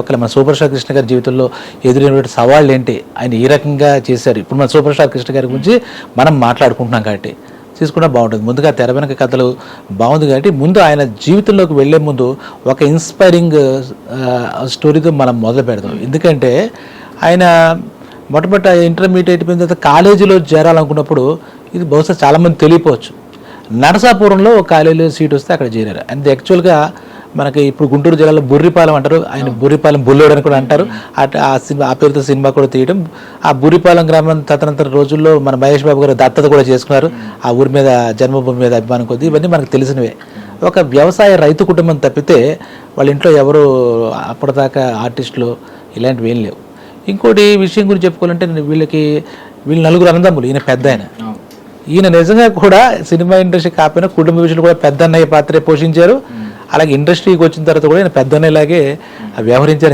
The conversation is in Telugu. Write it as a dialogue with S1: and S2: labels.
S1: ఒకవేళ మన సూపర్ స్టార్ కృష్ణ గారి జీవితంలో ఎదురైనటువంటి సవాళ్ళు ఏంటి ఆయన ఈ రకంగా చేశారు? ఇప్పుడు మన సూపర్ స్టార్ కృష్ణ గారి గురించి మనం మాట్లాడుకుంటున్నాం కాబట్టి తీసుకుంటే బాగుంటుంది. ముందుగా తెర వెనక కథలు బాగుంది కాబట్టి ముందు ఆయన జీవితంలోకి వెళ్ళే ముందు ఒక ఇన్స్పైరింగ్ స్టోరీతో మనం మొదలు పెడదాం. ఎందుకంటే ఆయన మొట్టమొదట ఇంటర్మీడియట్ అయిపోయిన తర్వాత కాలేజీలో చేరాలనుకున్నప్పుడు ఇది బహుశా చాలామంది తెలియపోవచ్చు నరసాపురంలో ఒక కాలేజీలో సీట్ వస్తే అక్కడ చేరారు. అండ్ యాక్చువల్గా మనకి ఇప్పుడు గుంటూరు జిల్లాలో బుర్రిపాలెం అంటారు. ఆయన బుర్రిపాలెం బుల్లోడు అని కూడా అంటారు. అట్- ఆ సినిమా ఆ పేరుతో సినిమా కూడా తీయడం. ఆ బుర్రిపాలెం గ్రామం తదనంతర రోజుల్లో మన మహేష్ బాబు గారు దత్తత కూడా చేసుకున్నారు. ఆ ఊరి మీద జన్మభూమి మీద అభిమానం కొద్ది ఇవన్నీ మనకు తెలిసినవే. ఒక వ్యవసాయ రైతు కుటుంబం తప్పితే వాళ్ళ ఇంట్లో ఎవరు అప్పటిదాకా ఆర్టిస్టులు ఇలాంటివి ఏం లేవు. ఇంకోటి విషయం గురించి చెప్పుకోవాలంటే నేను వీళ్ళకి వీళ్ళు నలుగురు అన్నదమ్ములు ఈయన పెద్ద ఆయన. ఈయన నిజంగా కూడా సినిమా ఇండస్ట్రీ కాకపోయినా కుటుంబ విషయంలో కూడా పెద్ద అన్నయ్య పాత్రే పోషించారు. అలాగే ఇండస్ట్రీకి వచ్చిన తర్వాత కూడా నేను పెద్దనేలాగే అన్నయ్యలాగే వ్యవహరించారు